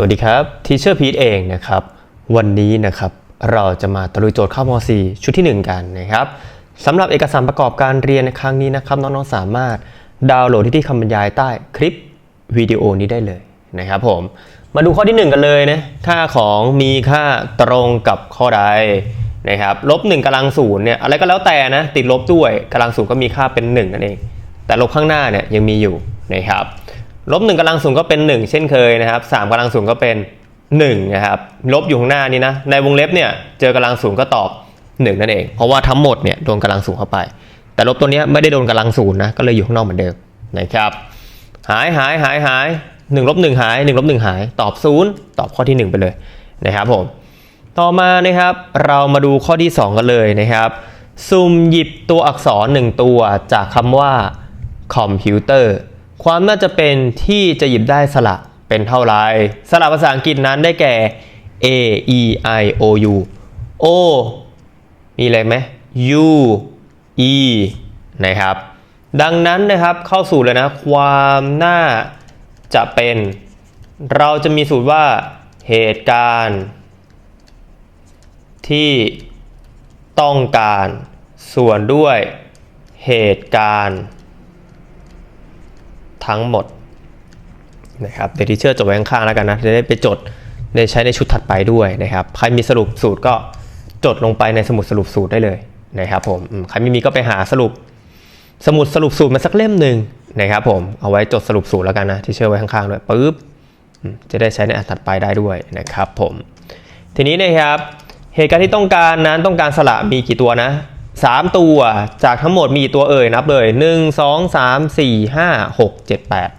สวัสดีครับทีเชอร์พีทเองนะครับ วันนี้นะครับเราจะมาตะลุยโจทย์ข้าม .4 ชุดที่ 1 กันนะครับสำหรับเอกสารประกอบการเรียนในครั้งนี้นะครับน้องๆสามารถดาวน์โหลดที่ที่คำบรรยายใต้คลิปวิดีโอนี้ได้เลยนะครับผมมาดูข้อที่ 1 กันเลยนะค่าของมีค่าตรงกับข้อใดนะครับลบ1กำลังศูนย์เนี่ยอะไรก็แล้วแต่นะติดลบด้วยกำลังศูนย์ก็มีค่าเป็น1นั่นเองแต่ลบข้างหน้าเนี่ยยังมีอยู่นะครับ ลบหนึ่งกำลังศูนย์ก็เป็น 1 เช่นเคยนะครับสามกำลังศูนย์ก็เป็น1นะครับลบอยู่ข้างหน้านี้นะในวงเล็บเนี่ยเจอกำลังศูนย์ก็ตอบ 1 นั่นเอง เพราะว่าทั้งหมดเนี่ยโดนกำลังศูนย์เข้าไป แต่ลบตัวนี้ไม่ได้โดนกำลังศูนย์นะก็เลยอยู่ข้างนอกเหมือนเดิมนะครับหายหายหายหายหนึ่งลบหนึ่งหายหนึ่งลบหนึ่งหายตอบศูนย์ตอบข้อที่ 1 ไปเลยนะครับผมต่อมานะครับเรามาดูข้อที่ 2 กันเลยนะครับซุ่มหยิบตัวอักษร 1 ตัวจากคำว่าคอมพิวเตอร์ ความน่าจะเป็นที่จะหยิบได้สระเป็นเท่าไร สระภาษาอังกฤษนั้นได้แก่ A E I O U O มีอะไรไหม U E นะครับ ดังนั้นนะครับเข้าสู่เลยนะ ความน่าจะเป็น เราจะมีสูตรว่าเหตุการณ์ ที่ต้องการส่วนด้วยเหตุการณ์ ทั้งหมดนะครับเดี๋ยวที่เชอร์จดไว้ข้างๆแล้วกันนะจะได้ไปจดได้ใช้ในชุดถัดไปด้วยนะครับ ใครมีสรุปสูตรก็จดลงไปในสมุดสรุปสูตรได้เลยนะครับผมใครไม่มีก็ไปหาสรุป สมุดสรุปสูตรมาสักเล่มหนึ่งนะครับผมเอาไว้จดสรุปสูตรแล้วกันนะที่เชื่อไว้ข้างๆด้วยปึ๊บจะได้ใช้ในอันถัดไปได้ด้วยนะครับผมทีนี้นะครับเหตุการณ์ที่ต้องการนั้นต้องการสระมีกี่ตัวนะ สามตัวจากทั้งหมดมีกี่ตัวเอ่ยนับเลยหนึ่งสองสามสี่ห้าหกเจ็ดแปด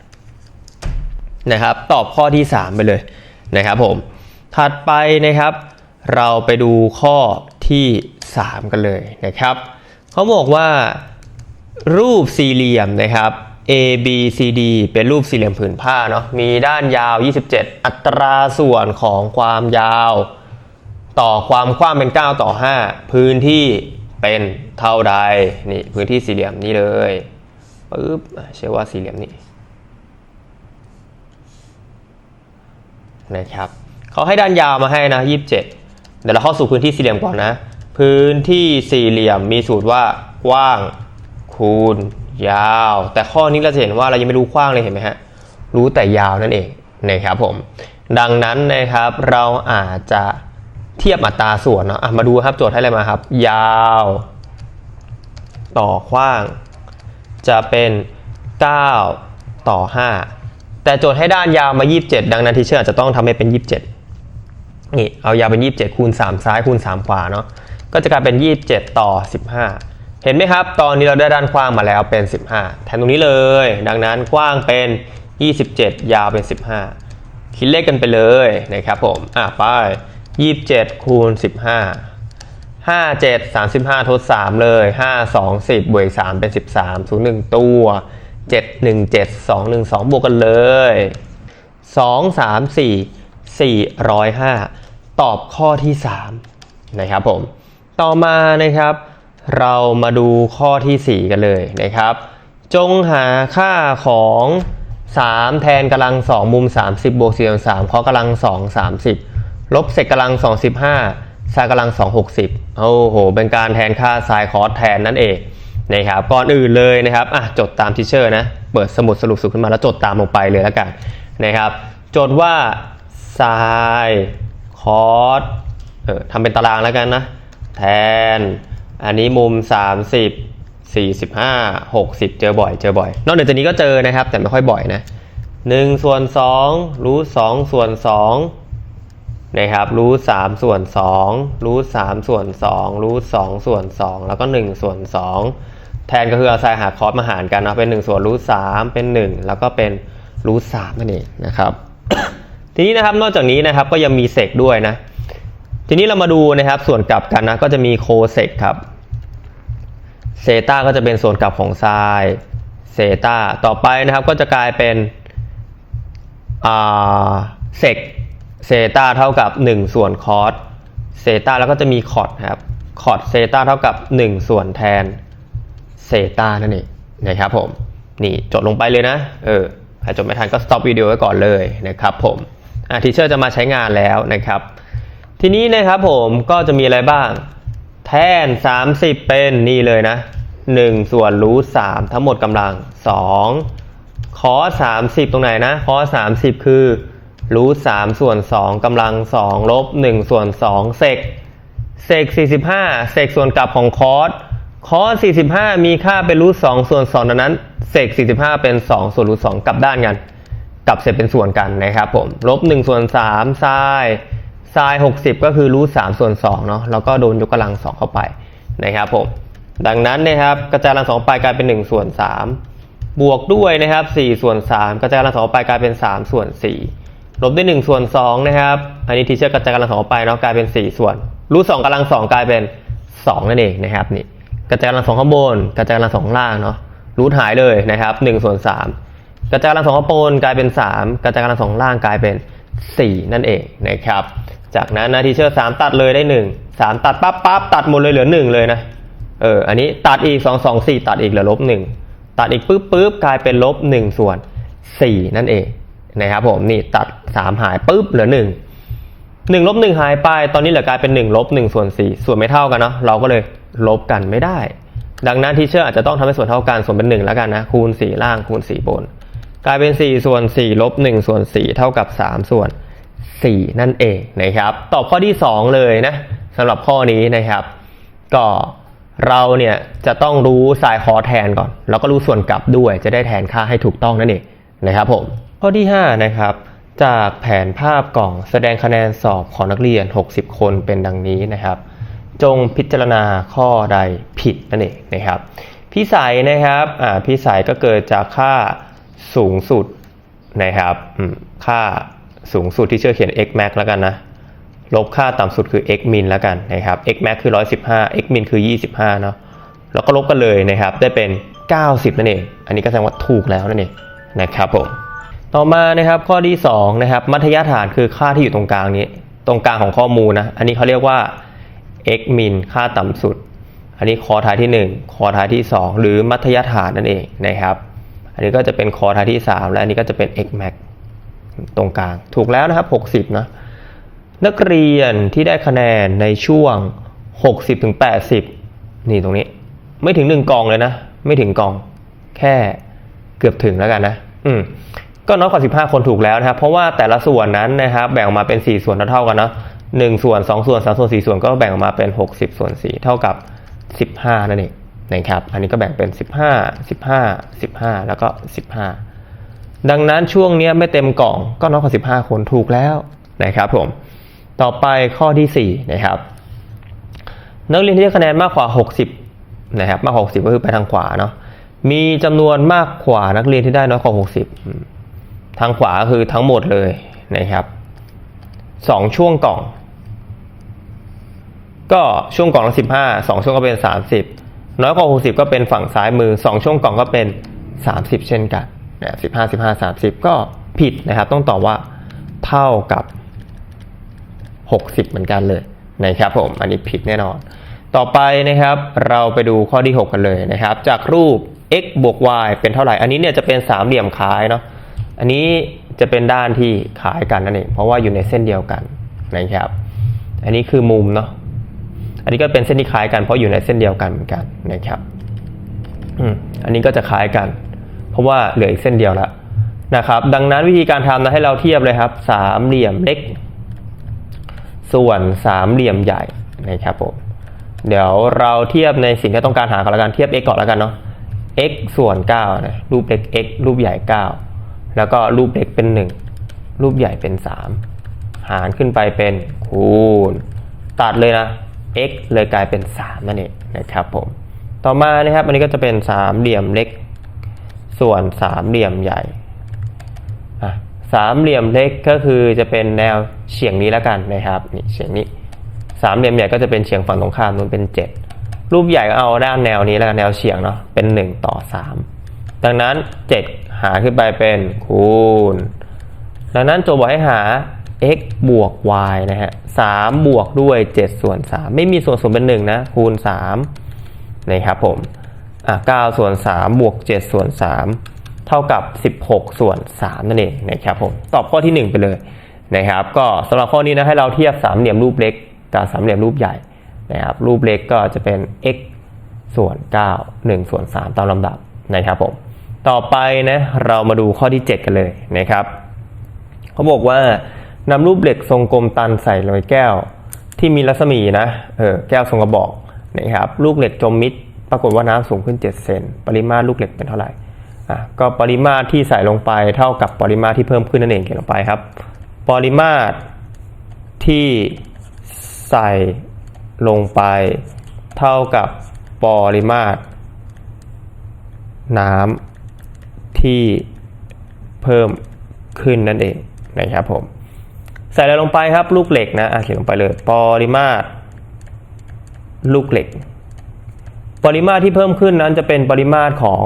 นะครับ ตอบข้อที่3ไปเลยนะครับผม ถัดไปนะครับ เราไปดูข้อที่3กันเลยนะครับเขาบอกว่ารูปสี่เหลี่ยมนะครับ A B C D เป็นรูปสี่เหลี่ยมผืนผ้าเนาะมีด้านยาว 27 อัตราส่วนของความยาว ต่อความกว้างเป็น 9 ต่อ 5 พื้นที่ เป็นเท่าใดนี่พื้นที่สี่เหลี่ยมนี้เลยปึ๊บเชื่อว่าสี่เหลี่ยมนี้นะครับเขาให้ด้านยาวมาให้นะ27 เดี๋ยวเราเข้าสู่พื้นที่สี่เหลี่ยมก่อนนะ พื้นที่สี่เหลี่ยมมีสูตรว่ากว้างคูณยาว แต่ข้อนี้เราจะเห็นว่าเรายังไม่รู้กว้างเลยเห็นไหมฮะรู้แต่ยาวนั่นเองนะครับผมดังนั้นนะครับเราอาจจะ เทียบอัตราส่วนเนาะมาดูครับโจทย์ให้อะไรมาครับ ยาว ต่อกว้าง จะเป็น 9 ต่อ 5 แต่โจทย์ให้ด้านยาวมา 27 ดังนั้นที่เชื่ออาจจะต้องทำให้เป็น 27 นี่ เอายาวเป็น 27 คูณ 3 ซ้ายคูณ 3 ขวาเนาะก็จะกลายเป็น 27 ต่อ 15 เห็นไหมครับ ตอนนี้เราได้ด้านกว้างมาแล้วเป็น 15 แทนตรงนี้เลย ดังนั้นกว้างเป็น 27 ยาวเป็น 15 คิดเลขกันไปเลยนะครับผม อะไป 27คูณ15 5 7 35ทด3เลย5 2 10บวกอีก3เป็น13 0 1ตัว7 1 7 2 1 2บวกกันเลย2 3 4 405ตอบข้อที่3นะครับผม ต่อมานะครับ เรามาดูข้อทีสี่4กันเลยนะครับ จงหาค่าของ3แทนกำลัง2มุม30บวก4กำลัง3ข้อกำลัง2 30 ลบเศษกำลัง 2 15ซายกำลัง 2 60 โอ้โห เป็นการแทนค่าซายคอสแทนนั่นเองนะครับ ก่อนอื่นเลยนะครับอะจดตามทิเชอร์นะ เปิดสมุดสรุปสูตรขึ้นมาแล้วจดตามลงไปเลยแล้วกันนะครับจดว่าซายคอสเออทำเป็นตารางแล้วกันนะ แทน อันนี้มุม 30 45 60 เจอบ่อย เจอบ่อย นอกเหนือจากนี้ก็เจอนะครับ แต่ไม่ค่อยบ่อยนะ1ส่วน2รูท2ส่วน2 นะครับรูท3ส่วน2รูท3ส่วน2รูท2ส่วน2แล้วก็1ส่วน2แทนก็คือเอาไซหาคอสมาหารกันนะเป็น1ส่วนรูท3เป็น1แล้วก็เป็นรูท3นั่นเองนะครับทีนี้นะครับนอกจากนี้นะครับก็ยังมีเซกด้วยนะทีนี้เรามาดูนะครับส่วนกลับกันนะก็จะมีโคเซกครับเซตาก็จะเป็นส่วนกลับของไซเซตาต่อไปนะครับก็จะกลายเป็นอ่าเซก เซตาเท่ากับ 1 ส่วนคอสเซตาแล้วก็จะมีคอดครับคอดเซตาเท่ากับ 1 ส่วนแทนเซตานั่นเองนะครับผมนี่จดลงไปเลยนะเออใครจดไม่ทันก็ stop วิดีโอไว้ก่อนเลยนะครับผมอะทีเชอร์จะมาใช้งานแล้วนะครับ ทีนี้นะครับผมก็จะมีอะไรบ้าง แทน 30 เป็นนี่เลยนะ 1 ส่วนรูท3ทั้งหมดกำลัง 2 คอส30 ตรงไหนนะ คอส30 คือ รูท3ส่วน2กำลัง2ลบ1ส่วน2เซกเซก45เซกส่วนกลับของคอสคอส45มีค่าเป็นรูท2ส่วน2ดังนั้นเซก45เป็น2ส่วนรูท2กลับด้านกันกลับเสร็จเป็นส่วนกันนะครับผมลบ1ส่วน3ซ้ายซ้าย60ก็คือรูท3ส่วน2เนาะแล้วก็โดนยกกำลัง2เข้าไปนะครับผมดังนั้นนะครับกระจายกำลัง2ไปกลายเป็น1ส่วน3บวกด้วยนะครับ4ส่วน3กระจายกำลัง2ไปกลายเป็น3ส่วน4 ลบด้วย1ส่วน2นะครับ อันนี้ทีเชอร์กระจายกำลัง2ไปเนาะกลายเป็น 4 ส่วนรูท2กำลัง2กลายเป็น 2 นั่นเองนะครับนี่กระจายกำลัง2ข้างบน กระจายกำลัง2ข้างล่างเนาะรูทหายเลยนะครับ1ส่วน3กระจายกำลัง2ข้างบนกลายเป็น 3 กระจายกำลัง2ข้างล่างกลายเป็น 4 นั่นเองนะครับ จากนั้นนะทีเชอร์3ตัดเลยได้ 1 3 ตัดปั๊บปั๊บตัดหมดเลยเหลือ 1 เลยนะเอออันนี้ตัดอีก 2 2 4 ตัดอีกเหลือลบ1ตัดอีกปุ๊บปุ๊บกลายเป็นลบ1ส่วน4นั่นเอง นะครับผมนี่ตัด 3 หายปุ๊บเหลือ 1 1ลบ1หายไปตอนนี้เหลือกลายเป็น1ลบ1ส่วน4ส่วนไม่เท่ากันเนาะเราก็เลยลบกันไม่ได้ ดังนั้นทีเชอร์อาจจะต้องทำให้ส่วนเท่ากันส่วนเป็น1แล้วกันนะคูณ 4 ล่างคูณ 4 บน กลายเป็น 4 ส่วน4ลบ1ส่วน4เท่ากับ 3 ส่วน 4 นั่นเองนะครับตอบข้อที่ 2 เลยนะสำหรับข้อนี้นะครับ ก็เราเนี่ยจะต้องรู้สายคอแทนก่อน แล้วก็รู้ส่วนกลับด้วยจะได้แทนค่าให้ถูกต้องนั่นเองนะครับผม ข้อที่ 5 นะครับ จากแผนภาพกล่องแสดงคะแนนสอบของนักเรียน 60 คนเป็นดังนี้นะครับ จงพิจารณาข้อใดผิดนั่นเองนะครับพิสัยนะครับอ่าพิสัยก็เกิดจากค่าสูงสุดนะครับค่าสูงสุดที่เชื่อเขียน x max แล้วกันนะ ลบค่าต่ำสุดคือ x min แล้วกันนะครับ x max คือ 115 x min คือ 25 เนาะแล้วก็ลบกันเลยนะครับ ได้เป็น 90 นั่นเอง อันนี้ก็แสดงว่าถูกแล้วนั่นเองนะครับผม ต่อมานะครับข้อที่2นะครับมัธยฐานคือค่าที่อยู่ตรงกลางนี้ ตรงกลางของข้อมูลนะอันนี้เขาเรียกว่า x min ค่าต่ำสุด อันนี้คอท้ายที่ 1 คอท้ายที่ 2 หรือมัธยฐานนั่นเองนะครับ อันนี้ก็จะเป็นคอท้ายที่ 3 และอันนี้ก็จะเป็น x max ตรงกลาง ถูกแล้วนะครับ 60นะนักเรียนที่ได้คะแนนในช่วง 60ถึง80 นี่ตรงนี้ ไม่ถึง 1กองเลยนะ ไม่ถึงกอง แค่เกือบถึงแล้วกันนะ อืม ก็น้อยกว่า 15 คนถูกแล้วนะครับ เพราะว่าแต่ละส่วนนั้นนะครับ แบ่งออกมาเป็น 4 ส่วนเท่ากันเนาะ1ส่วน 2 ส่วน 3 ส่วน 4 ส่วนก็แบ่งออกมาเป็น 60 ส่วน 4 เท่ากับ 15 นั่นเองนะครับ อันนี้ก็แบ่งเป็น 15 15 15 แล้วก็ 15 ดังนั้นช่วงนี้ไม่เต็มกล่องก็น้อยกว่า 15 คนถูกแล้วนะครับผม ต่อไปข้อที่4นะครับ นักเรียนที่ได้คะแนนมากกว่า 60 นะครับ มากกว่า 60 ก็คือไปทางขวาเนาะ มีจำนวนมากกว่านักเรียนที่ได้น้อยกว่า 60 ทางขวาคือทั้งหมดเลยนะครับสองช่วงกล่อง ก็ช่วงกล่องละ15สองช่วงก็เป็น30น้อยกว่า60ก็เป็นฝั่งซ้ายมือ2ช่วงกล่องก็เป็น30เช่นกันนะ15 15 30ก็ผิดนะครับ ต้องตอบว่าเท่ากับ60เหมือนกันเลยนะครับผมอันนี้ผิดแน่นอน ต่อไปนะครับเราไปดูข้อที่ 6 กันเลยนะครับ จากรูป x บวก y เป็นเท่าไหร่ อันนี้เนี่ยจะเป็นสามเหลี่ยมคล้ายเนาะ อันนี้จะเป็นด้านที่คล้ายกันนั่นเองเพราะว่าอยู่ในเส้นเดียวกันนะครับ อันนี้คือมุมเนาะอันนี้ก็เป็นเส้นที่คล้ายกันเพราะอยู่ในเส้นเดียวกันเหมือนกันนะครับอันนี้ก็จะคล้ายกัน เพราะว่าเหลืออีกเส้นเดียวแล้วนะครับ ดังนั้นวิธีการทำนะให้เราเทียบเลยครับ สามเหลี่ยมเล็ก ส่วนสามเหลี่ยมใหญ่นะครับผมเดี๋ยวเราเทียบในสิ่งที่ต้องการหากันแล้วกันเทียบ x ก่อนแล้วกันเนาะ x ส่วน9นะรูปเล็ก x รูปใหญ่ 9 แล้วก็รูปเล็กเป็น 1 รูปใหญ่เป็น 3 หารขึ้นไปเป็นคูณ ตัดเลยนะ x เลยกลายเป็น 3 นั่นเองนะครับผม ต่อมานะครับอันนี้ก็จะเป็นสามเหลี่ยมเล็ก ส่วนสามเหลี่ยมใหญ่สามเหลี่ยมเล็กก็คือจะเป็นแนวเฉียงนี้แล้วกันนะครับนี่เฉียงนี้สามเหลี่ยมใหญ่ก็จะเป็นเฉียงฝั่งตรงข้ามนู้นเป็น 7 รูปใหญ่ก็เอาด้านแนวนี้แล้วกันแนวเฉียงเนาะเป็น 1 ต่อ 3 ดังนั้น 7 หารขึ้นไปเป็นคูณ ดังนั้นโจทย์บอกให้หา x บวก y นะฮะ3บวกด้วย 7 ส่วน 3 ไม่มีส่วนส่วนเป็น 1 นะ คูณ3นะครับผมอะ9ส่วน 3 บวก 7 ส่วน 3 เท่ากับ 16 ส่วน 3 นั่นเองนะครับผม ตอบข้อที่ 1 ไปเลยนะครับ ก็สำหรับข้อนี้นะให้เราเทียบสามเหลี่ยมรูปเล็กกับสามเหลี่ยมรูปใหญ่นะครับ รูปเล็กก็จะเป็น x ส่วน 9 1 ส่วน 3 ตามลำดับนะครับผม ต่อไปนะเรามาดูข้อที่ 7 กันเลยนะครับเขาบอกว่านำรูปเหล็กทรงกลมตันใส่ลงในแก้ว ที่มีรัศมีนะเออแก้วทรงกระบอกนะครับลูกเหล็กจมมิดปรากฏว่าน้ำสูงขึ้น 7 เซนปริมาตรลูกเหล็กเป็นเท่าไหร่อะก็ปริมาตรที่ใส่ลงไปเท่ากับปริมาตรที่เพิ่มขึ้นนั่นเองเขียนลงไปครับ ปริมาตรที่ใส่ลงไป เท่ากับปริมาตรน้ำ ที่เพิ่มขึ้นนั่นเองนะครับผม ใส่อะไรลงไปครับลูกเหล็กนะอะเขียนลงไปเลยปริมาตรลูกเหล็ก ปริมาตรที่เพิ่มขึ้นนั้นจะเป็นปริมาตรของ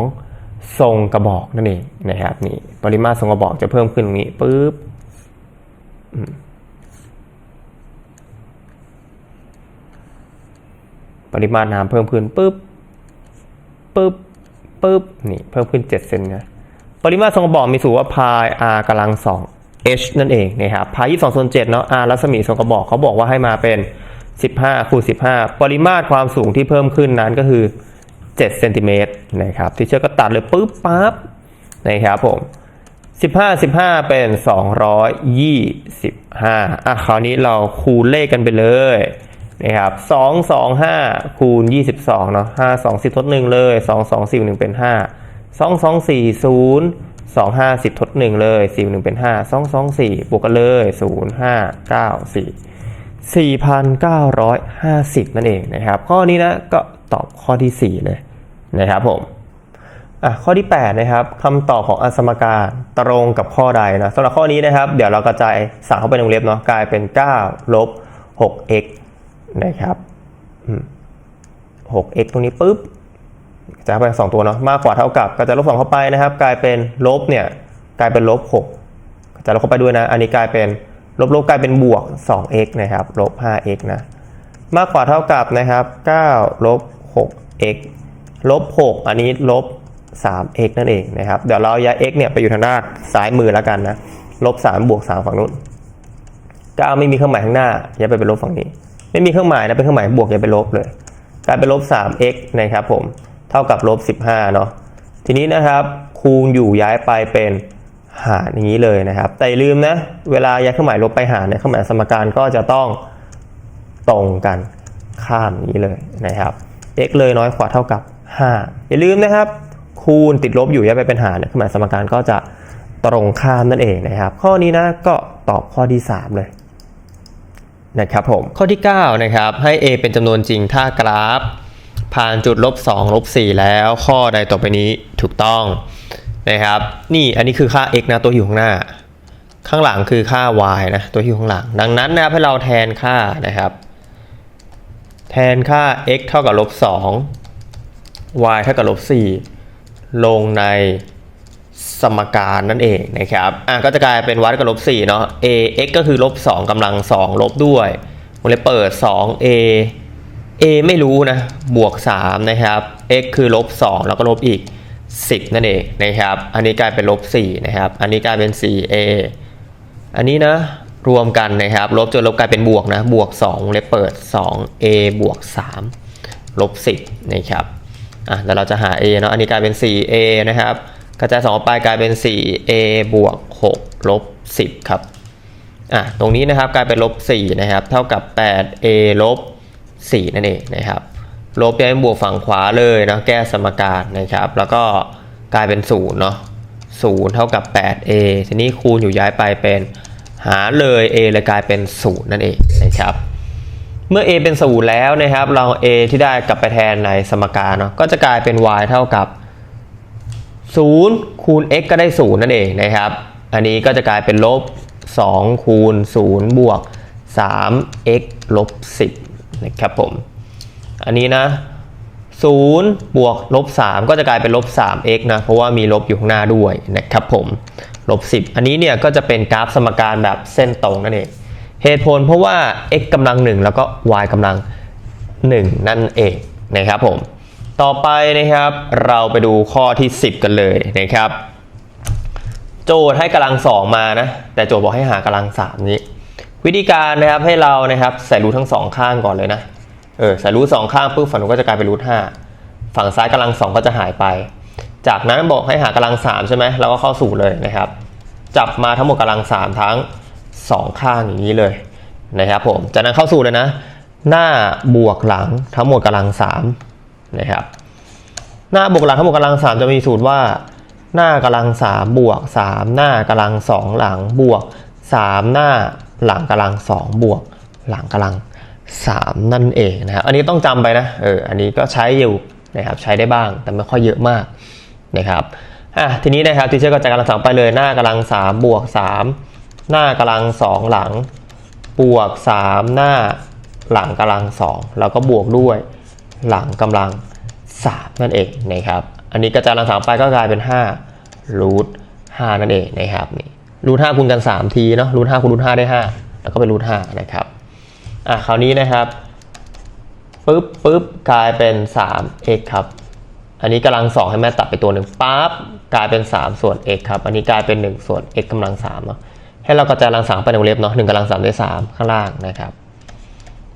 ทรงกระบอกนั่นเองนะครับนี่ปริมาตรทรงกระบอกจะเพิ่มขึ้นตรงนี้ปุ๊บปริมาตรน้ำเพิ่มขึ้นปุ๊บปุ๊บปุ๊บนี่เพิ่มขึ้น 7 เซนนะ ปริมาตรทรงกระบอกมีสูตรว่าพาย r กำลังสอง h นั่นเองนะครับพาย22ส่วน7เนาะ r รัศมีทรงกระบอกเขาบอกว่าให้มาเป็น 15คูณ15 ปริมาตรความสูงที่เพิ่มขึ้นนั้นก็คือ7เซนติเมตรนะครับที่เชื่อก็ตัดเลยปุ๊บปั๊บนะครับผม 15 15 เป็น 225อะคราวนี้เราคูณเลขกันไปเลยนะครับ2 2 5คูณ22เนาะ5 2 10ทด1เลย 2 2 4 1เป็น 5 2 2 4 0 2 5 10 ทด 1 เลย 4 1 เป็น 5 2 2 4 บวกกันเลย 0 5 9 4 4,950 นั่นเองนะครับ ข้อนี้นะก็ตอบข้อที่ 4 เลยนะครับผมอะข้อที่ 8 นะครับคำตอบของอสมการตรงกับข้อใดนะสำหรับข้อนี้นะครับ เดี๋ยวเรากระจายสั่งเข้าไปในวงเล็บเนาะกลายเป็น 9 ลบ 6x นะครับอืม 6x ตรงนี้ปุ๊บ กระจายไปสองตัวเนาะมากกว่าเท่ากับก็จะลบสองเข้าไปนะครับ กลายเป็นลบเนี่ยกลายเป็นลบ6กระจายลบเข้าไปด้วยนะ อันนี้กลายเป็นลบลบกลายเป็นบวก 2x นะครับลบ 5x นะมากกว่าเท่ากับนะครับ9ลบ 6x ลบ 6 อันนี้ลบ 3x นั่นเองนะครับ เดี๋ยวเราย้าย x เนี่ยไปอยู่ทางด้านซ้ายมือแล้วกันนะลบ 3 บวก 3 ฝั่งนู้น9ไม่มีเครื่องหมายข้างหน้าย้ายไปเป็นลบฝั่งนี้ ไม่มีเครื่องหมายนะเป็นเครื่องหมายบวกย้ายไปลบเลย กลายเป็นลบ 3x นะครับผม เท่ากับลบ15เนาะทีนี้นะครับคูณอยู่ย้ายไปเป็นหารอย่างนี้เลยนะครับ แต่ลืมนะเวลาย้ายเครื่องหมายลบไปหารเนี่ยเครื่องหมายสมการก็จะต้องตรงกันข้ามนี้เลยนะครับ x เลยน้อยกว่าเท่ากับ 5 อย่าลืมนะครับ คูณติดลบอยู่ย้ายไปเป็นหารเนี่ยเครื่องหมายสมการก็จะตรงข้ามนั่นเองนะครับ ข้อนี้นะก็ตอบข้อที่ 3 เลยนะครับผมข้อที่ 9 นะครับให้ a เป็นจำนวนจริงถ้ากราฟ ผ่านจุดลบ2ลบ4แล้วข้อใดต่อไปนี้ถูกต้องนะครับ นี่อันนี้คือค่า x นะตัวอยู่ข้างหน้า ข้างหลังคือค่า y นะตัวอยู่ข้างหลัง ดังนั้นนะครับให้เราแทนค่านะครับ แทนค่า x เท่ากับลบ2 y เท่ากับลบ4ลงในสมการนั่นเองนะครับ อะก็จะกลายเป็น y กับลบ4เนาะ a x ก็คือลบ2กำลัง2ลบด้วยผมเลยเปิด 2 a ไม่รู้นะ บวก 3 นะครับ x คือลบ 2 แล้วก็ลบอีก 10 นั่นเองนะครับ อันนี้กลายเป็นลบ 4 นะครับ อันนี้กลายเป็น 4a อันนี้นะ รวมกันนะครับ ลบจนลบกลายเป็นบวกนะ บวก2เลยเปิด 2a บวก 3 ลบ 10 นะครับอะแล้วเราจะหา a เนาะ อันนี้กลายเป็น 4a นะครับ กระจาย2ออกไปกลายเป็น 4a บวก 6 ลบ 10 ครับ อะ ตรงนี้นะครับกลายเป็นลบ 4 นะครับ เท่ากับ 8a ลบ 4 นั่นเองนะครับลบย้ายบวกฝั่งขวาเลยนะแก้สมการนะครับ แล้วก็กลายเป็น0เนาะ0เท่ากับ 8a ทีนี้คูณอยู่ย้ายไปเป็นหาเลย a เลยกลายเป็น 0 นั่นเองนะครับเมื่อ a เป็น 0 แล้วนะครับ เรา a ที่ได้กลับไปแทนในสมการเนาะก็จะกลายเป็น y เท่ากับ 0 คูณ x ก็ได้ 0 นั่นเองนะครับ อันนี้ก็จะกลายเป็นลบ 2 คูณ 0 บวก 3x ลบ 10 นะครับผม อันนี้นะ0บวกลบ3ก็จะกลายเป็นลบ 3x นะ เพราะว่ามีลบอยู่ข้างหน้าด้วยนะครับผมลบ 10 อันนี้เนี่ยก็จะเป็นกราฟสมการแบบเส้นตรงนั่นเอง เหตุผลเพราะว่า x กำลัง 1 แล้วก็ y กำลัง 1 นั่นเองนะครับผม ต่อไปนะครับเราไปดูข้อที่ 10 กันเลยนะครับ โจทย์ให้กำลังสองมานะ แต่โจทย์บอกให้หากำลังสามนี้ วิธีการนะครับให้เรานะครับใส่รูททั้งสองข้างก่อนเลยนะเออใส่รูทสองข้างปุ๊บฝั่งนู้นก็จะกลายเป็นรูทห้าฝั่งซ้ายกำลังสองก็จะหายไป จากนั้นบอกให้หากำลังสามใช่ไหมเราก็เข้าสู่เลยนะครับ จับมาทั้งหมดกำลังสามทั้งสองข้างอย่างนี้เลยนะครับผมจากนั้นเข้าสู่เลยนะ หน้าบวกหลังทั้งหมดกำลังสามนะครับหน้าบวกหลังทั้งหมดกำลังสามจะมีสูตรว่า หน้ากำลังสามบวกสามหน้ากำลังสองหลังบวกสามหน้า หลังกำลังสองบวก หลังกำลังสามนั่นเองนะครับอันนี้ต้องจำไปนะเอออันนี้ก็ใช้อยู่นะครับใช้ได้บ้างแต่ไม่ค่อยเยอะมากนะครับอะทีนี้นะครับทีเชอร์ก็จะกำลังสองไปเลยหน้ากำลังสามบวกสามหน้ากำลังสองหลัง บวกสามหน้าหลังกำลังสองแล้วก็บวกด้วยหลังกำลังสามนั่นเองนะครับอันนี้กระจายกำลังสามไปก็กลายเป็น5รูท5นั่นเองนะครับนี่ รูท5คูณกัน 3 ทีเนาะรูท5คูณรูท5ได้ 5 แล้วก็เป็นรูท5นะครับอะคราวนี้นะครับปึ๊บปึ๊บกลายเป็น 3x ครับ อันนี้กำลังสองให้แม่ตัดไปตัวหนึ่งปั๊บกลายเป็น 3 ส่วน x ครับ อันนี้กลายเป็น 1 ส่วน x กำลัง3เนาะให้เรากระจายกำลังสามไปในวงเล็บเนาะหนึ่งกำลังสามได้สามข้างล่างนะครับ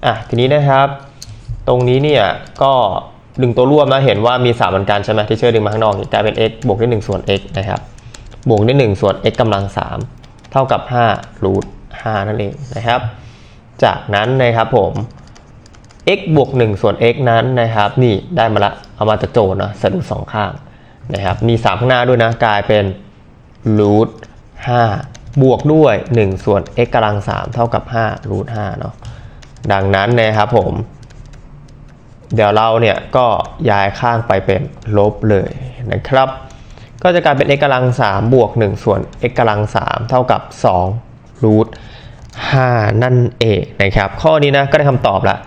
อะทีนี้นะครับ ตรงนี้เนี่ยก็ดึงตัวร่วมนะเห็นว่ามี3เหมือนกันใช่ไหมที่เชื่อดึงมาข้างนอกกลายเป็น x บวกด้วย1ส่วน x นะครับ บวกด้วย 1 ส่วน x กำลัง 3 เท่ากับ5รูท5นั่นเองนะครับ จากนั้นนะครับผม x บวก 1 ส่วน x นั้นนะครับ นี่ได้มาละ เอามาจากโจทย์นะสะดุดสองข้างนะครับ มี 3 ข้างหน้าด้วยนะ กลายเป็นรูท5บวกด้วย 1 ส่วน x กำลัง 3 เท่ากับ5รูท5เนาะ ดังนั้นนะครับผม เดี๋ยวเราเนี่ยก็ย้ายข้างไปเป็นลบเลยนะครับ ก็จะกลายเป็น x กำลัง3บวก 1 ส่วน x กำลัง3เท่ากับ2รูท5นั่นเองนะครับ ข้อนี้นะก็ได้คำตอบละ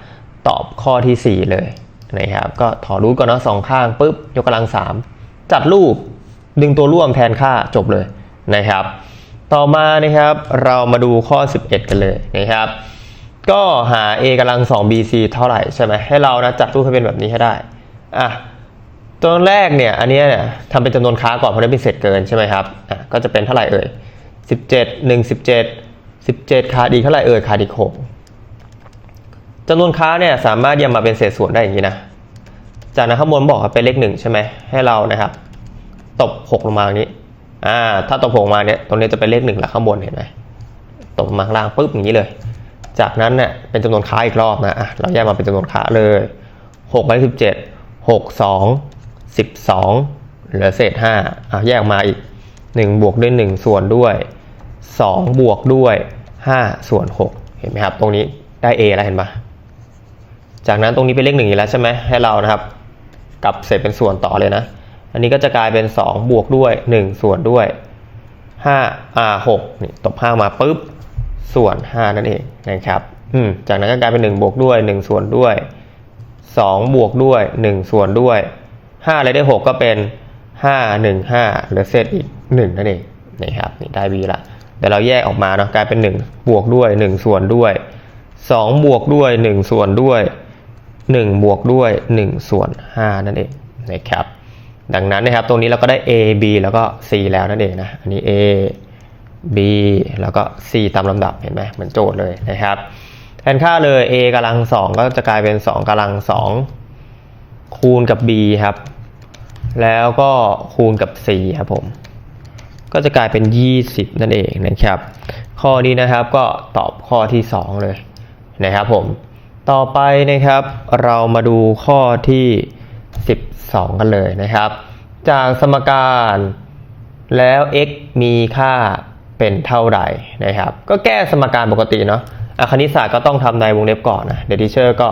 ตอบข้อที่ 4 เลยนะครับ ก็ถอดรูทก่อนเนาะสองข้างปุ๊บ ยกกำลัง 3 จัดรูปดึงตัวร่วมแทนค่าจบเลยนะครับ ต่อมานะครับเรามาดูข้อ 11 กันเลยนะครับ ก็หา a กำลัง 2 bc เท่าไหร่ใช่ไหมให้เรานะจัดรูปให้เป็นแบบนี้ให้ได้อะ ตัวแรกเนี่ยอันนี้เนี่ยทำเป็นจำนวนค้าก่อนเพราะได้เป็นเศษเกินใช่ไหมครับอะก็จะเป็นเท่าไหร่เอ่ย17 1 17 17ขาดอีกเท่าไหร่เอ่ยขาดอีก6จำนวนค้าเนี่ยสามารถแยกมาเป็นเศษส่วนได้อย่างนี้นะจากนั้นข้างบนบอกว่าเป็นเลขหนึ่งใช่ไหมให้เรานะครับตบ6ลงมาอย่างนี้อ่าถ้าตบ6มาเนี่ยตรงนี้จะเป็นเลขหนึ่งแล้วข้างบนเห็นไหมตบมาข้างล่างปุ๊บอย่างนี้เลย จากนั้นเนี่ยเป็นจำนวนค้าอีกรอบนะอะเราแยกมาเป็นจำนวนค้าเลย6ไปสิบเจ็ดหกสอง สิบสองเหลือเศษห้าอะแยกมาอีก 1 บวกด้วย 1 ส่วนด้วย 2 บวกด้วย 5 ส่วน 6 เห็นไหมครับ ตรงนี้ได้ a แล้วเห็นปะจากนั้นตรงนี้เป็นเลขหนึ่งอีกแล้วใช่ไหมให้เรานะครับกลับเศษเป็นส่วนต่อเลยนะ อันนี้ก็จะกลายเป็น 2 บวกด้วย 1 ส่วนด้วย5อ่า6นี่ตบ5มาปุ๊บ ส่วน 5 นั่นเองนะครับอืมจากนั้นก็กลายเป็น 1 บวกด้วย 1 ส่วนด้วย 2 บวกด้วย 1 ส่วนด้วย 5อะไรได้ 6 ก็เป็น 5 1 5เหลือเศษอีก1นั่นเองนะครับนี่ได้ b ละเดี๋ยวเราแยกออกมาเนาะกลายเป็น 1 บวกด้วย 1 ส่วนด้วย 2 บวกด้วย 1 ส่วนด้วย 1 บวกด้วย 1 ส่วน 5 นั่นเองนะครับดังนั้นนะครับตรงนี้เราก็ได้ a b แล้วก็ c แล้วนั่นเองนะอันนี้ a b แล้วก็ c ตามลำดับเห็นไหมเหมือนโจทย์เลยนะครับแทนค่าเลย a กำลังสองก็จะกลายเป็น 2กำลังสอง คูณกับ b ครับ แล้วก็คูณกับ c ครับผม ก็จะกลายเป็น 20 นั่นเองนะครับ ข้อนี้นะครับก็ตอบข้อที่ 2 เลยนะครับผม ต่อไปนะครับเรามาดูข้อที่ 12 กันเลยนะครับ จากสมการแล้ว x มีค่าเป็นเท่าไหร่นะครับ ก็แก้สมการปกติเนาะอคณิตศาสตร์ก็ต้องทำในวงเล็บก่อนนะเดี๋ยวทีเชอร์ก็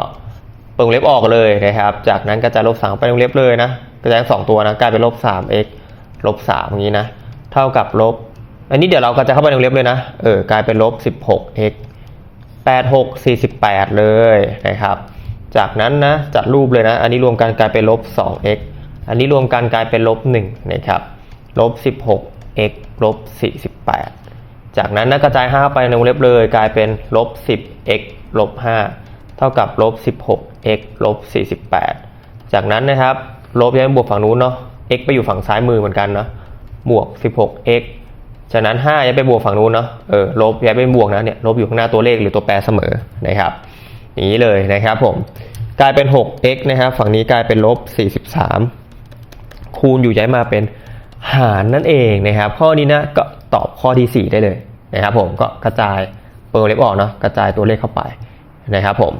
เปิดวงเล็บออกเลยนะครับ จากนั้นก็จะลบสามไปวงเล็บเลยนะกระจายสองตัวนะกลายเป็นลบสาม x ลบสามอย่างนี้นะ เท่ากับลบ อันนี้เดี๋ยวเราก็จะเข้าไปในวงเล็บเลยนะ เออกลายเป็นลบสิบหก x แปดหกสี่สิบแปดเลยนะครับ จากนั้นนะจัดรูปเลยนะ อันนี้รวมกันกลายเป็นลบสอง x อันนี้รวมกันกลายเป็นลบหนึ่งนะครับลบสิบหก x ลบสี่สิบแปดจากนั้นนะกระจาย 5 ไปในวงเล็บเลย กลายเป็นลบ 10 x ลบ5 เท่ากับลบ 16 x ลบ 48 จากนั้นนะครับ ลบย้ายบวกฝั่งนู้นเนาะ x ไปอยู่ฝั่งซ้ายมือเหมือนกันเนาะ บวก 16 x ฉะนั้น5ย้ายไปบวกฝั่งนู้นเนาะ เออ ลบย้ายไปบวกนะเนี่ย ลบอยู่ข้างหน้าตัวเลขหรือตัวแปรเสมอนะครับ อย่างนี้เลยนะครับผม กลายเป็น 6x นะครับ ฝั่งนี้กลายเป็นลบ 43 คูณอยู่ย้ายมาเป็นหารนั่นเองนะครับ ข้อนี้นะก็ตอบข้อที่ 4 ได้เลยนะครับผม ก็กระจายเปิดเล็บออกเนาะ กระจายตัวเลขเข้าไป นะครับผม